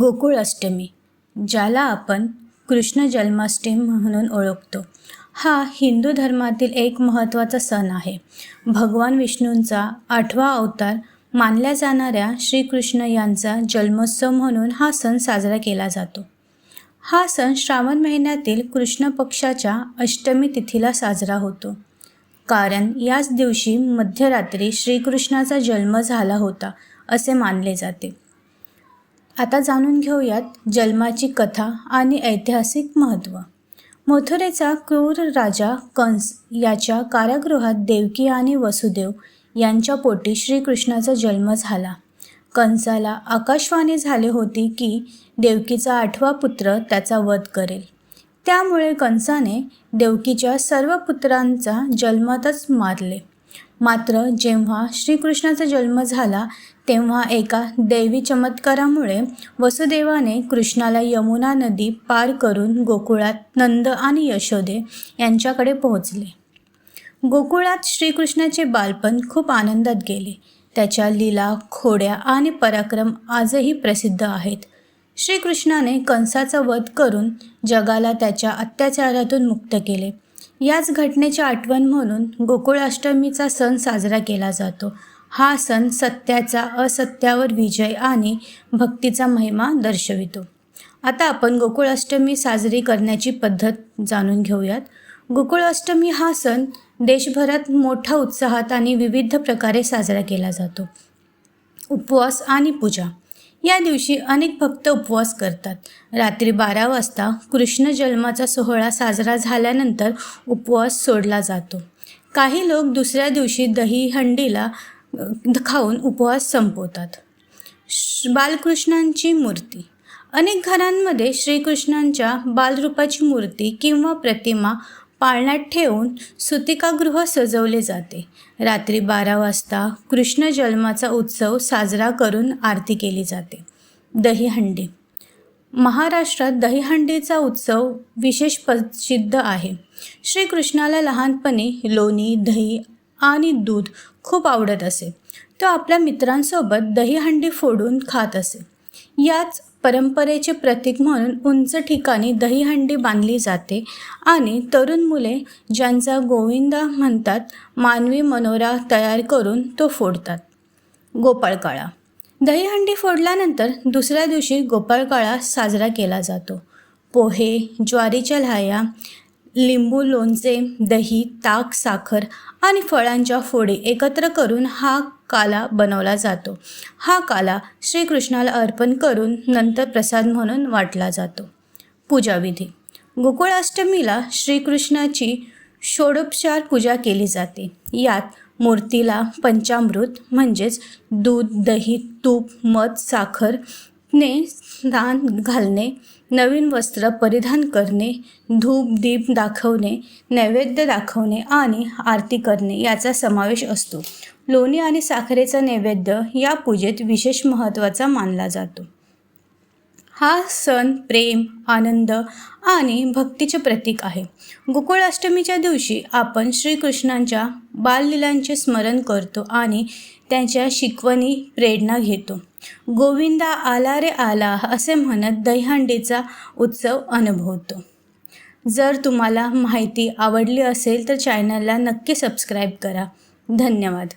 गोकुळ अष्टमी ज्याला आपण कृष्ण जन्माष्टमी म्हणून ओळखतो. हा हिंदू धर्मातील एक महत्त्वाचा सण आहे. भगवान विष्णूंचा आठवा अवतार मानल्या जाणाऱ्या श्रीकृष्ण यांचा जन्मोत्सव म्हणून हा सण साजरा केला जातो. हा सण श्रावण महिन्यातील कृष्ण पक्षाच्या अष्टमी तिथीला साजरा होतो. कारण याच दिवशी मध्यरात्री श्रीकृष्णाचा जन्म झाला होता असे मानले जाते. आता जाणून घेऊयात जन्माची कथा आणि ऐतिहासिक महत्त्व. मथुरेचा क्रूर राजा कंस याच्या कारागृहात देवकी आणि वसुदेव यांच्या पोटी श्रीकृष्णाचा जन्म झाला. कंसाला आकाशवाणी झाले होती की देवकीचा आठवा पुत्र त्याचा वध करेल. त्यामुळे कंसाने देवकीच्या सर्व पुत्रांचा जन्मातच मारले. मात्र जेव्हा श्रीकृष्णाचा जन्म झाला तेव्हा एका दैवी चमत्कारामुळे वसुदेवाने कृष्णाला यमुना नदी पार करून गोकुळात नंद आणि यशोदे यांच्याकडे पोहोचले. गोकुळात श्रीकृष्णाचे बालपण खूप आनंदात गेले. त्याच्या लीला खोड्या आणि पराक्रम आजही प्रसिद्ध आहेत. श्रीकृष्णाने कंसाचा वध करून जगाला त्याच्या अत्याचारातून मुक्त केले. याच घटनेची आठवण म्हणून गोकुळाष्टमीचा सण साजरा केला जातो. हा सण सत्याचा असत्यावर विजय आणि भक्तीचा महिमा दर्शवितो. आता आपण गोकुळाष्टमी साजरी करण्याची पद्धत जाणून घेऊयात. गोकुळाष्टमी हा सण देशभरात मोठ्या उत्साहात आणि विविध प्रकारे साजरा केला जातो. उपवास आणि पूजा. या दिवशी अनेक भक्त उपवास करतात. रात्री बारा वाजता कृष्ण जन्माचा सोहळा साजरा झाल्यानंतर उपवास सोडला जातो. काही लोक दुसऱ्या दिवशी दही हंडीला खाऊन उपवास संपवतात. श- बालकृष्णांची मूर्ती. अनेक घरांमध्ये श्रीकृष्णांच्या बालरूपाची मूर्ती किंवा प्रतिमा पाळण्यात ठेवून सुतिकागृह सजवले जाते. रात्री बारा वाजता कृष्ण जन्माचा उत्सव साजरा करून आरती केली जाते. दहीहंडी. महाराष्ट्रात दहीहंडीचा उत्सव विशेष प्रसिद्ध आहे. श्रीकृष्णाला लहानपणी लोणी दही आणि दूध खूप आवडत असे. तो आपल्या मित्रांसोबत दहीहंडी फोडून खात असे. याच परंपरेचे प्रतीक म्हणून उंच ठिकाणी दहीहंडी बांधली जाते आणि तरुण मुले ज्यांचा गोविंदा म्हणतात मानवी मनोरा तयार करून तो फोडतात. गोपाळकाळा. दहीहंडी फोडल्यानंतर दुसऱ्या दिवशी गोपाळकाळा साजरा केला जातो. पोहे ज्वारीच्या लाह्या लिंबू लोणचे दही ताक साखर आणि फळांच्या फोडी एकत्र करून हा काला बनवला जातो. हा काला श्रीकृष्णाला अर्पण करून नंतर प्रसाद म्हणून वाटला जातो. पूजाविधी. गोकुळाष्टमीला श्रीकृष्णाची षोडोपचार पूजा केली जाते. यात मूर्तीला पंचामृत म्हणजेच दूध दही तूप मध साखर ने स्नान घालणे नवीन वस्त्र परिधान करणे धूप दीप दाखवणे नैवेद्य दाखवणे आणि आरती करणे याचा समावेश असतो. लोणी आणि साखरेचा नैवेद्य या पूजेत विशेष महत्त्वाचा मानला जातो. हा सण प्रेम आनंद आणि भक्तीचे प्रतीक आहे. गोकुळाष्टमीच्या दिवशी आपण श्रीकृष्णांच्या बाललीलांचे स्मरण करतो आणि त्यांच्या शिकवणी प्रेरणा घेतो. गोविंदा आला रे आला असे म्हणत दहीहंडीचा उत्सव अनुभवतो. जर तुम्हाला माहिती आवडली असेल तर चॅनलला नक्की सबस्क्राईब करा. धन्यवाद.